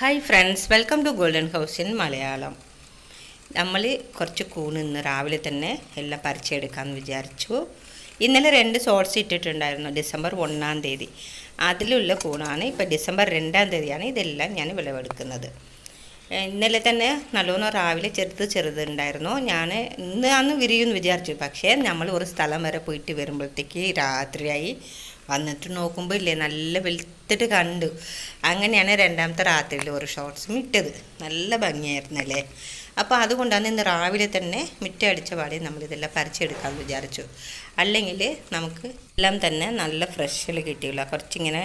Hi friends welcome to golden house in Malayalam നമ്മൾ കുറച്ച് കൂണ് ഇന്ന് രാവിലെ തന്നെ എല്ലാം പറിച്ചെടുക്കാമെന്ന് വിചാരിച്ചു. ഇന്നലെ രണ്ട് സോൾസ് ഇട്ടിട്ടുണ്ടായിരുന്നു ഡിസംബർ ഒന്നാം തീയതി. അതിലുള്ള കൂണാണ് ഇപ്പോൾ ഡിസംബർ രണ്ടാം തീയതിയാണ് ഇതെല്ലാം ഞാൻ വിളവെടുക്കുന്നത്. ഇന്നലെ തന്നെ നല്ലോണം രാവിലെ ചെറുത് ചെറുതുണ്ടായിരുന്നു ഞാൻ ഇന്ന് അന്ന് വിരിയുമെന്ന് വിചാരിച്ചു പക്ഷേ നമ്മൾ ഒരു സ്ഥലം വരെ പോയിട്ട് വരുമ്പോഴത്തേക്ക് രാത്രിയായി. വന്നിട്ട് നോക്കുമ്പോൾ ഇല്ലേ നല്ല വെളുത്തിട്ട് കണ്ടു. അങ്ങനെയാണ് രണ്ടാമത്തെ രാത്രിയിൽ ഒരു ഷോർട്സും ഇട്ടത് നല്ല ഭംഗിയായിരുന്നല്ലേ? അപ്പോൾ അതുകൊണ്ടാണ് ഇന്ന് രാവിലെ തന്നെ മുറ്റടിച്ച പാടി നമ്മളിതെല്ലാം പറിച്ചെടുക്കാമെന്ന് വിചാരിച്ചു. അല്ലെങ്കിൽ നമുക്ക് എല്ലാം തന്നെ നല്ല ഫ്രഷിൽ കിട്ടിയില്ല. കുറച്ചിങ്ങനെ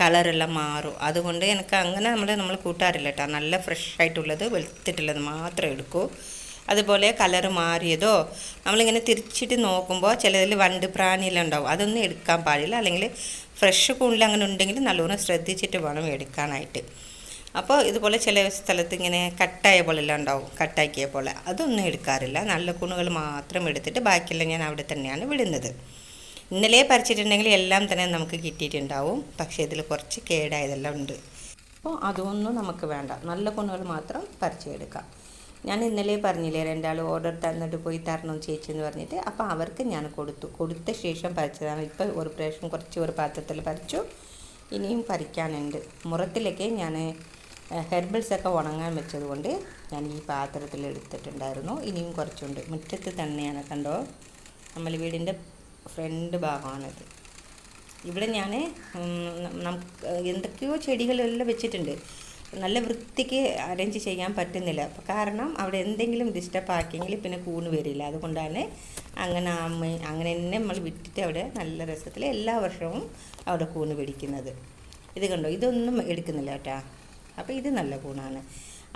കളറെല്ലാം മാറും. അതുകൊണ്ട് എനിക്ക് അങ്ങനെ നമ്മൾ നമ്മൾ കൂട്ടാറില്ല കേട്ടോ. നല്ല ഫ്രഷ് ആയിട്ടുള്ളത് വെളുത്തിട്ടുള്ളത് മാത്രമേ എടുക്കൂ. അതുപോലെ കളർ മാറിയതോ നമ്മളിങ്ങനെ തിരിച്ചിട്ട് നോക്കുമ്പോൾ ചിലതിൽ വണ്ട് പ്രാണിയെല്ലാം ഉണ്ടാവും അതൊന്നും എടുക്കാൻ പാടില്ല. അല്ലെങ്കിൽ ഫ്രഷ് കൂണിൽ അങ്ങനെ ഉണ്ടെങ്കിൽ നല്ലോണം ശ്രദ്ധിച്ചിട്ട് വേണം എടുക്കാനായിട്ട്. അപ്പോൾ ഇതുപോലെ ചില സ്ഥലത്ത് ഇങ്ങനെ കട്ടായ പോലെല്ലാം ഉണ്ടാവും. കട്ടാക്കിയ പോലെ. അതൊന്നും എടുക്കാറില്ല. നല്ല കൂണുകൾ മാത്രം എടുത്തിട്ട് ബാക്കിയെല്ലാം ഞാൻ അവിടെ തന്നെയാണ് വിടുന്നത്. ഇന്നലെ പറിച്ചിട്ടുണ്ടെങ്കിൽ എല്ലാം തന്നെ നമുക്ക് കിട്ടിയിട്ടുണ്ടാവും. പക്ഷേ ഇതിൽ കുറച്ച് കേടായതെല്ലാം ഉണ്ട്. അപ്പോൾ അതൊന്നും നമുക്ക് വേണ്ട. നല്ല കൂണുകൾ മാത്രം പറിച്ചെടുക്കാം ഞാൻ ഇന്നലെ പറഞ്ഞില്ലേ രണ്ടാൾ ഓർഡർ തന്നിട്ട് പോയി തരണം ചേച്ചി എന്ന് പറഞ്ഞിട്ട്. അപ്പോൾ അവർക്ക് ഞാൻ കൊടുത്തു. കൊടുത്ത ശേഷം പറിച്ചതാണ്. ഇപ്പോൾ ഒരു പ്രാവശ്യം കുറച്ച് ഒരു പാത്രത്തിൽ പറിച്ചു. ഇനിയും പറിക്കാനുണ്ട്. മുറത്തിലൊക്കെ ഞാൻ ഹെർബൽസ് ഒക്കെ ഉണങ്ങാൻ വെച്ചതുകൊണ്ട് ഞാൻ ഈ പാത്രത്തിൽ എടുത്തിട്ടുണ്ടായിരുന്നു. ഇനിയും കുറച്ചുണ്ട്. മുറ്റത്ത് തന്നെയാണ് കണ്ടോ? നമ്മൾ വീടിന്റെ ഫ്രണ്ട് ഭാഗമാണിത്. ഇവിടെ ഞാൻ എന്തൊക്കെയോ ചെടികളെല്ലാം വെച്ചിട്ടുണ്ട്. നല്ല വൃത്തിക്ക് അറേഞ്ച് ചെയ്യാൻ പറ്റുന്നില്ല. കാരണം അവിടെ എന്തെങ്കിലും ഡിസ്റ്റർബ് ആക്കിയെങ്കിൽ പിന്നെ കൂണ് വരില്ല. അതുകൊണ്ടാണ് അങ്ങനെ അമ്മ അങ്ങനെ തന്നെ നമ്മൾ വിട്ടിട്ട് അവിടെ നല്ല രസത്തിൽ എല്ലാ വർഷവും അവിടെ കൂണ് പിടിക്കുന്നത്. ഇത് കണ്ടോ? ഇതൊന്നും എടുക്കുന്നില്ല കേട്ടാ. അപ്പോൾ ഇത് നല്ല കൂണാണ്.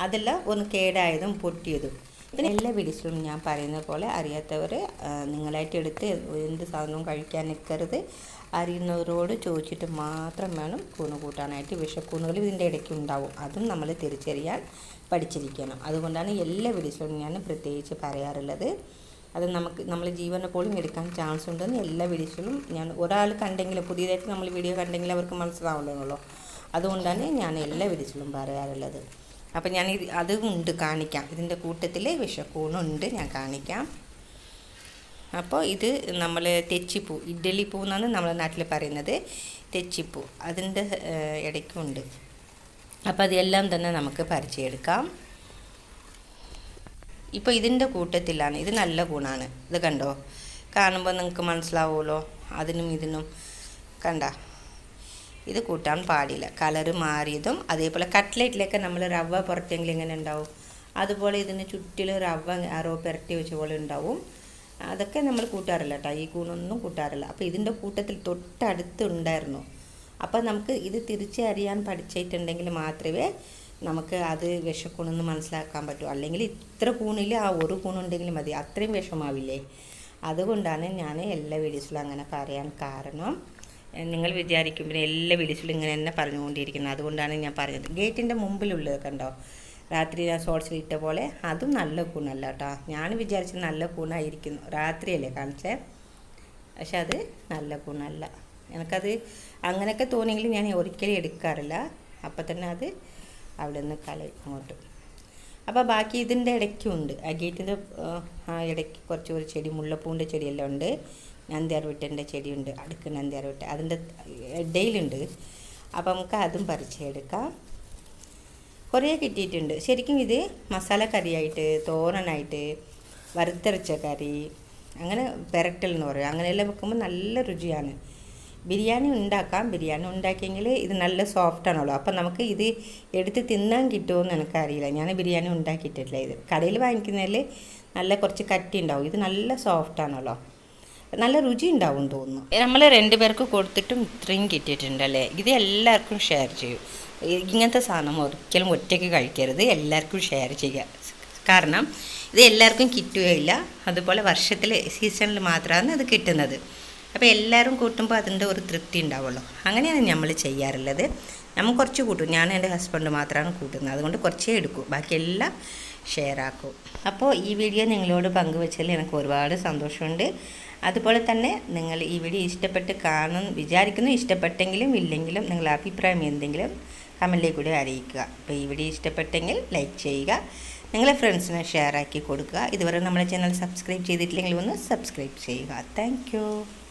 അതെല്ലാം ഒന്ന് കേടായതും പൊട്ടിയതും. പിന്നെ എല്ലാ വീഡിയോസിലും ഞാൻ പറയുന്ന പോലെ അറിയാത്തവർ നിങ്ങളായിട്ട് എടുത്ത് എന്ത് സാധനവും കഴിക്കാൻ നിൽക്കരുത് അറിയുന്നവരോട് ചോദിച്ചിട്ട് മാത്രം വേണം കൂണ് കൂട്ടാനായിട്ട്. വിഷക്കൂണുകൾ ഇതിന്റെ ഇടയ്ക്ക് ഉണ്ടാവും. അതും നമ്മൾ തിരിച്ചറിയാൻ പഠിച്ചിരിക്കണം. അതുകൊണ്ടാണ് എല്ലാ വീഡിയോസിലും ഞാൻ പ്രത്യേകിച്ച് പറയാറുള്ളത്. അത് നമുക്ക് നമ്മൾ ജീവനെ പോലും എടുക്കാൻ ചാൻസ് ഉണ്ടെന്ന് എല്ലാ വീഡിയോസിലും ഞാൻ ഒരാൾ കണ്ടെങ്കിൽ പുതിയതായിട്ട് നമ്മൾ വീഡിയോ കണ്ടെങ്കിൽ അവർക്ക് മനസ്സിലാവുള്ളൂ അതുകൊണ്ടാണ് ഞാൻ എല്ലാ വീഡിയോസിലും പറയാറുള്ളത്. അപ്പം ഞാൻ അതും ഉണ്ട് കാണിക്കാം. ഇതിന്റെ കൂട്ടത്തിൽ വിഷക്കൂണുണ്ട് ഞാൻ കാണിക്കാം. അപ്പോൾ ഇത് നമ്മൾ തെച്ചിപ്പൂ ഇഡ്ഡലി പൂ എന്നാണ് നമ്മുടെ നാട്ടിൽ പറയുന്നത്. തെച്ചിപ്പൂ അതിന്റെ ഇടയ്ക്കുണ്ട്. അപ്പോൾ അതെല്ലാം തന്നെ നമുക്ക് പരിചയമെടുക്കാം. ഇപ്പോൾ ഇതിന്റെ കൂട്ടത്തിലാണ് ഇത് നല്ല ഗുണമാണ് ഇത് കണ്ടോ? കാണുമ്പോൾ നിങ്ങൾക്ക് മനസ്സിലാവുമല്ലോ. അതിനും ഇതിനും കണ്ട? ഇത് കൂട്ടാൻ പാടില്ല. കളറ് മാറിയതും അതേപോലെ കട്ട്ലേറ്റിലൊക്കെ നമ്മൾ റവ പുറത്തെങ്കിൽ ഇങ്ങനെ ഉണ്ടാവും? അതുപോലെ ഇതിന് ചുറ്റിലും റവ അറോ പുരട്ടി വെച്ച പോലെ ഉണ്ടാവും. അതൊക്കെ നമ്മൾ കൂട്ടാറില്ല കേട്ടോ ഈ കൂണൊന്നും കൂട്ടാറില്ല. അപ്പോൾ ഇതിന്റെ കൂട്ടത്തിൽ തൊട്ടടുത്ത് ഉണ്ടായിരുന്നു. അപ്പോൾ നമുക്ക് ഇത് തിരിച്ചറിയാൻ പഠിച്ചിട്ടുണ്ടെങ്കിൽ മാത്രമേ നമുക്ക് അത് വിഷക്കൂണെന്ന് മനസ്സിലാക്കാൻ പറ്റൂ. അല്ലെങ്കിൽ ഇത്ര കൂണിൽ ആ ഒരു കൂണുണ്ടെങ്കിൽ മതി. അത്രയും വിഷമാവില്ലേ? അതുകൊണ്ടാണ് ഞാൻ എല്ലാ വീഡിയോസിലും അങ്ങനെ പറയാൻ കാരണം നിങ്ങൾ വിചാരിക്കും എല്ലാ വിളിച്ചിലും ഇങ്ങനെ തന്നെ പറഞ്ഞുകൊണ്ടിരിക്കുന്നത് അതുകൊണ്ടാണ് ഞാൻ പറഞ്ഞത്. ഗേറ്റിന്റെ മുമ്പിലുള്ളത് കണ്ടോ? രാത്രി ഞാൻ ഷോർട്സിൽ ഇട്ട പോലെ അതും നല്ല കൂണല്ല കേട്ടോ ഞാൻ വിചാരിച്ചത് നല്ല കൂണായിരിക്കുന്നു. രാത്രിയല്ലേ കാണിച്ചേ? പക്ഷെ അത് നല്ല കൂണല്ല. എനിക്കത് അങ്ങനെയൊക്കെ തോന്നിയെങ്കിൽ ഞാൻ ഒരിക്കലും എടുക്കാറില്ല. അപ്പം തന്നെ അത് അവിടെ നിന്ന് കളയും അങ്ങോട്ട്. അപ്പോൾ ബാക്കി ഇതിന്റെ ആ ഗേറ്റിന്റെ ആ ഇടയ്ക്ക് കുറച്ച് ഒരു ചെടി മുല്ലപ്പൂവിന്റെ ചെടിയെല്ലാം ഉണ്ട്. നന്ദിയാർവിട്ടന്റെ ചെടിയുണ്ട്. അടുക്ക് നന്ദിയാർവിട്ട അതിന്റെ ഇടയിലുണ്ട്. അപ്പോൾ നമുക്ക് അതും പറിച്ചെടുക്കാം. കുറേ കിട്ടിയിട്ടുണ്ട്. ശരിക്കും ഇത് മസാല കറിയായിട്ട് തോരനായിട്ട് വറുത്തരച്ച കറി അങ്ങനെ പെരട്ടൽ എന്ന് പറയും. അങ്ങനെയെല്ലാം വെക്കുമ്പോൾ നല്ല രുചിയാണ്. ബിരിയാണി ഉണ്ടാക്കാം. ബിരിയാണി ഉണ്ടാക്കിയെങ്കിൽ ഇത് നല്ല സോഫ്റ്റ് ആണല്ലോ. അപ്പം നമുക്ക് ഇത് എടുത്ത് തിന്നാൻ കിട്ടുമെന്ന് എനിക്കറിയില്ല. ഞാൻ ബിരിയാണി ഉണ്ടാക്കിയിട്ടില്ല ഇത്. കടയിൽ വാങ്ങിക്കുന്നതിൽ നല്ല കുറച്ച് കട്ടി ഉണ്ടാവും. ഇത് നല്ല സോഫ്റ്റ് ആണല്ലോ. നല്ല രുചി ഉണ്ടാവും തോന്നുന്നു. നമ്മൾ രണ്ട് പേർക്ക് കൊടുത്തിട്ടും ഇത്രയും കിട്ടിയിട്ടുണ്ടല്ലേ? ഇത് എല്ലാവർക്കും ഷെയർ ചെയ്യും. ഇങ്ങനത്തെ സാധനം ഒരിക്കലും ഒറ്റയ്ക്ക് കഴിക്കരുത്. എല്ലാവർക്കും ഷെയർ ചെയ്യുക. കാരണം ഇത് എല്ലാവർക്കും കിട്ടുകയില്ല. അതുപോലെ വർഷത്തിലെ സീസണിൽ മാത്രമാണ് അത് കിട്ടുന്നത്. അപ്പോൾ എല്ലാവരും കൂട്ടുമ്പോൾ അതിന്റെ ഒരു തൃപ്തി ഉണ്ടാവുള്ളൂ. അങ്ങനെയാണ് നമ്മൾ ചെയ്യാറുള്ളത്. നമ്മൾ കുറച്ച് കൂട്ടും. ഞാൻ എന്റെ ഹസ്ബൻഡ് മാത്രമാണ് കൂട്ടുന്നത്. അതുകൊണ്ട് കുറച്ചേ എടുക്കൂ. ബാക്കിയെല്ലാം ഷെയർ ആക്കും. അപ്പോൾ ഈ വീഡിയോ നിങ്ങളോട് പങ്കുവച്ചതിൽ എനിക്ക് ഒരുപാട് സന്തോഷമുണ്ട്. അതുപോലെ തന്നെ നിങ്ങൾ ഈ വീഡിയോ ഇഷ്ടപ്പെട്ട് കാണും വിചാരിക്കുന്നു ഇഷ്ടപ്പെട്ടെങ്കിലും ഇല്ലെങ്കിലും നിങ്ങളുടെ അഭിപ്രായം എന്തെങ്കിലും കമന്റിലേക്ക് കൂടി അറിയിക്കുക. അപ്പോൾ ഈ വീഡിയോ ഇഷ്ടപ്പെട്ടെങ്കിൽ ലൈക്ക് ചെയ്യുക. നിങ്ങളെ ഫ്രണ്ട്സിനെ ഷെയർ ആക്കി കൊടുക്കുക. ഇതുവരെ നമ്മുടെ ചാനൽ സബ്സ്ക്രൈബ് ചെയ്തിട്ടില്ലെങ്കിൽ ഒന്ന് സബ്സ്ക്രൈബ് ചെയ്യുക. താങ്ക്